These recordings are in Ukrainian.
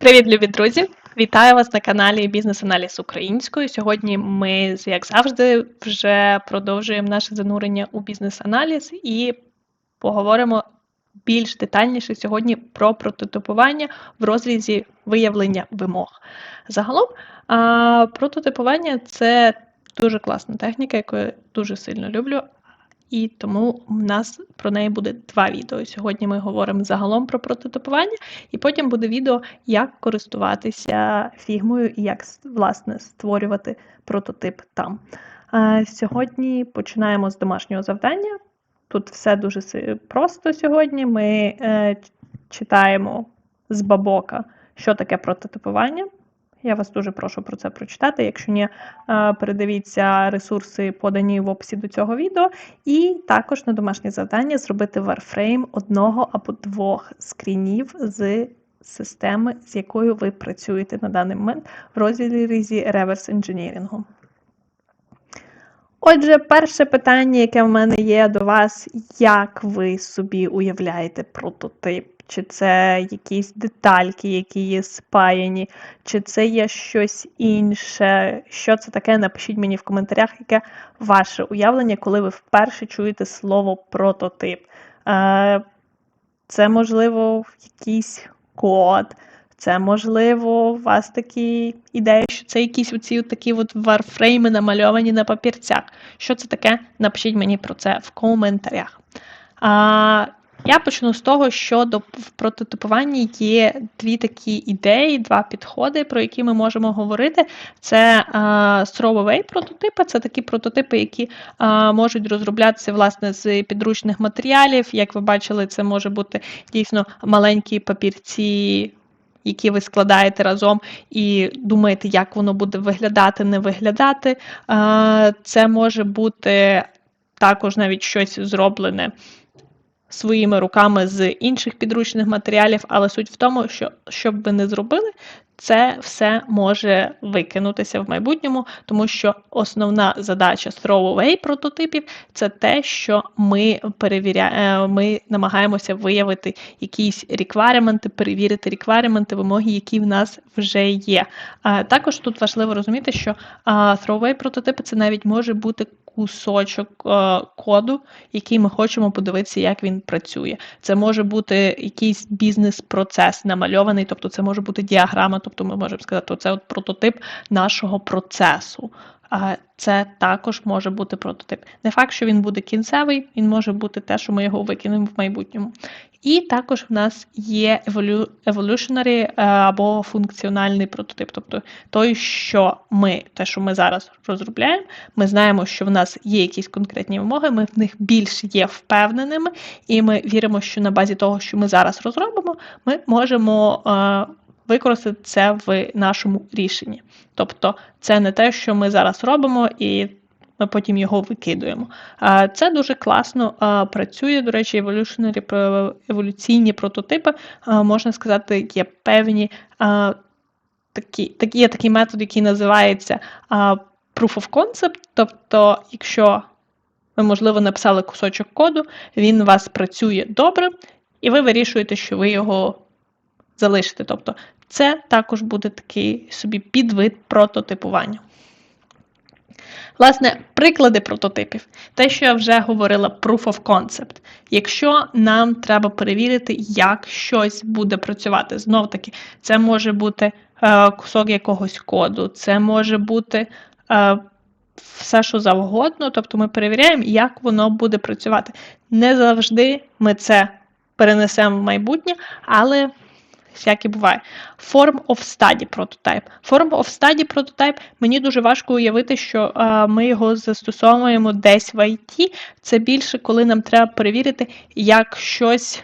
Привіт, любі друзі! Вітаю вас на каналі Бізнес-аналіз українською. Сьогодні ми, як завжди, вже продовжуємо наше занурення у бізнес-аналіз і поговоримо більш детальніше сьогодні про прототипування в розрізі виявлення вимог. Загалом, прототипування це дуже класна техніка, яку я дуже сильно люблю. І тому в нас про неї буде два відео. Сьогодні ми говоримо загалом про прототипування, і потім буде відео, як користуватися фігмою і як власне створювати прототип там. Сьогодні починаємо з домашнього завдання. Тут все дуже просто сьогодні. Ми е, читаємо з бабока, що таке прототипування. Я вас дуже прошу про це прочитати. Якщо ні, е, передивіться ресурси, подані в описі до цього відео. І також на домашнє завдання зробити варфрейм одного або двох скрінів з системи, з якою ви працюєте на даний момент в розрізі реверс інженірингу. Отже, перше питання, яке в мене є до вас, як ви собі уявляєте прототип? Чи це якісь детальки, які є спаяні, чи це є щось інше? Що це таке? Напишіть мені в коментарях, яке ваше уявлення, коли ви вперше чуєте слово прототип. Е, Це, можливо, якийсь код, це, можливо, у вас такі ідеї, що це якісь оці такі от варфрейми намальовані на папірцях. Що це таке? Напишіть мені про це в коментарях. А, я почну з того, що до в прототипуванні є дві такі ідеї, два підходи, про які ми можемо говорити. Це а, throwaway прототипи, це такі прототипи, які а, можуть розроблятися власне з підручних матеріалів. Як ви бачили, це може бути дійсно маленькі папірці. Які ви складаєте разом і думаєте, як воно буде виглядати, не виглядати. Це може бути також навіть щось зроблене своїми руками з інших підручних матеріалів, але суть в тому, що що б ви не зробили, це все може викинутися в майбутньому, тому що основна задача throwaway прототипів це те, що ми перевіряємо, ми намагаємося виявити якісь реквайременти, перевірити реквайременти, вимоги, які в нас вже є. Також тут важливо розуміти, що throwaway прототипи це навіть може бути кусочок е, коду, який ми хочемо подивитися, як він працює. Це може бути якийсь бізнес-процес намальований, тобто це може бути діаграма, тобто ми можемо сказати, це от прототип нашого процесу. Це також може бути прототип. Не факт, що він буде кінцевий, він може бути те, що ми його викинемо в майбутньому. І також в нас є evolutionary е, або функціональний прототип, тобто той, що ми, те, що ми зараз розробляємо, ми знаємо, що в нас є якісь конкретні вимоги, ми в них більш є впевненими, і ми віримо, що на базі того, що ми зараз розробимо, ми можемо. Е, використати це в нашому рішенні. Тобто це не те, що ми зараз робимо, і ми потім його викидуємо. Це дуже класно працює. До речі, еволюційні прототипи, можна сказати, є певні такі, є такий метод, який називається Proof of Concept. Тобто, якщо ви, можливо, написали кусочок коду, він у вас працює добре, і ви вирішуєте, що ви його залишите. Тобто, це також буде такий собі підвид прототипування. Власне, приклади прототипів. Те, що я вже говорила, proof of concept. Якщо нам треба перевірити, як щось буде працювати, знов таки, це може бути е, кусок якогось коду, це може бути е, все, що завгодно. Тобто ми перевіряємо, як воно буде працювати. Не завжди ми це перенесемо в майбутнє, але всяке буває. Form of study прототип. Form of study прототип мені дуже важко уявити, що а, ми його застосовуємо десь в IT. Це більше, коли нам треба перевірити, як щось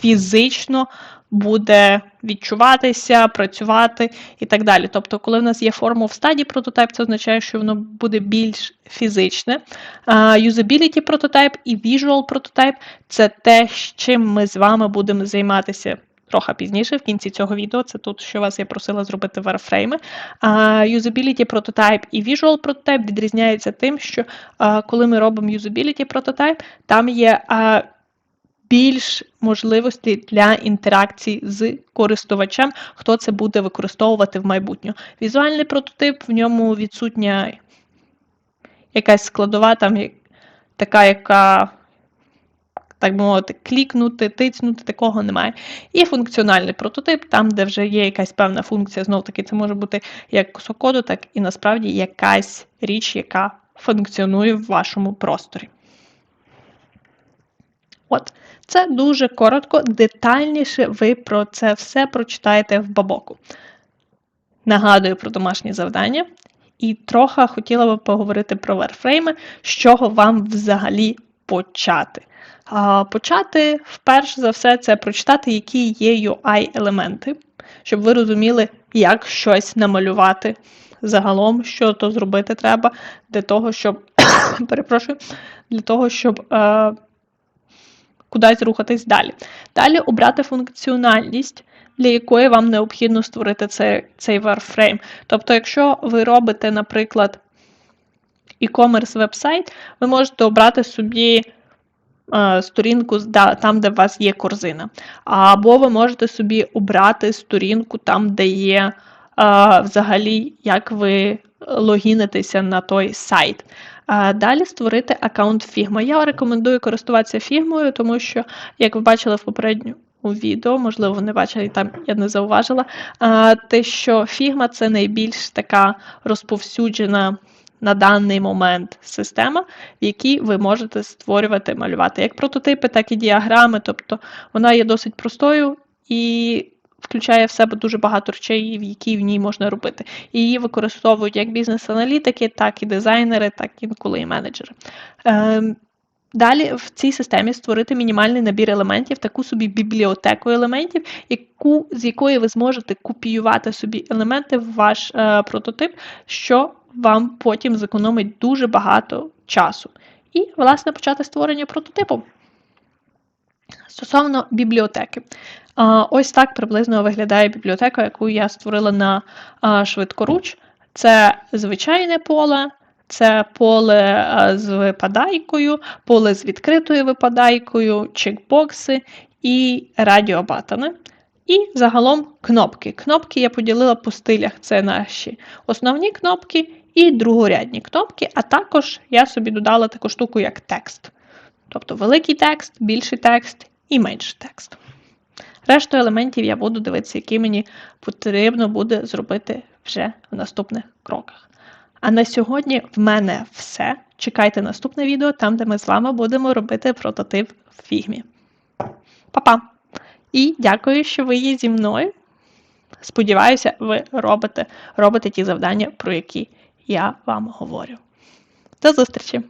фізично. Буде відчуватися, працювати і так далі. Тобто, коли в нас є form of study прототип, це означає, що воно буде більш фізичне. Uh, usability прототип і visual прототип це те, чим ми з вами будемо займатися трохи пізніше, в кінці цього відео, це тут, що вас я просила зробити варфрейми. Usability прототип і Visual прототип відрізняються тим, що коли ми робимо Usability прототип, там є більш можливостей для інтеракції з користувачем, хто це буде використовувати в майбутньому. Візуальний прототип, в ньому відсутня якась складова, там така, яка, так би мовити, клікнути, тицнути, такого немає. І функціональний прототип, там, де вже є якась певна функція, знов таки, це може бути як кусокоду, так і насправді якась річ, яка функціонує в вашому просторі. От, це дуже коротко, детальніше ви про це все прочитаєте в бабоку. Нагадую про домашні завдання. І трохи хотіла би поговорити про варфрейми, з чого вам взагалі почати. А, Почати, вперше за все, це прочитати, які є UI-елементи, щоб ви розуміли, як щось намалювати загалом, що то зробити треба для того, щоб перепрошую, для того, щоб е, кудись рухатись далі. Далі обрати функціональність, для якої вам необхідно створити цей, цей Warframe. Тобто, якщо ви робите, наприклад, e-commerce веб-сайт, ви можете обрати собі е, сторінку там, де у вас є корзина. Або ви можете собі обрати сторінку там, де є е, взагалі, як ви логінитеся на той сайт. Далі створити аккаунт Figma. Я рекомендую користуватися Figma, тому що, як ви бачили в попередньому відео, можливо, ви не бачили, там я не зауважила, те, що Figma це найбільш така розповсюджена на даний момент система, в якій ви можете створювати, малювати як прототипи, так і діаграми. Тобто вона є досить простою і включає в себе дуже багато речей, які в ній можна робити. І її використовують як бізнес-аналітики, так і дизайнери, так інколи і менеджери. Ем, Далі в цій системі створити мінімальний набір елементів, таку собі бібліотеку елементів, яку, з якої ви зможете копіювати собі елементи в ваш е, прототип, що вам потім зекономить дуже багато часу. І, власне, почати створення прототипу. Стосовно бібліотеки. Ось так приблизно виглядає бібліотека, яку я створила на швидкоруч. Це звичайне поле, це поле з випадайкою, поле з відкритою випадайкою, чекбокси і радіобатани. І загалом кнопки. Кнопки я поділила по стилях. Це наші основні кнопки і другорядні кнопки, а також я собі додала таку штуку, як текст. Тобто великий текст, більший текст і менший текст. Решту елементів я буду дивитися, які мені потрібно буде зробити вже в наступних кроках. А на сьогодні в мене все. Чекайте наступне відео, там, де ми з вами будемо робити прототип в фігмі. Па-па! І дякую, що ви є зі мною. Сподіваюся, ви робите, робите ті завдання, про які я вам говорю. До зустрічі!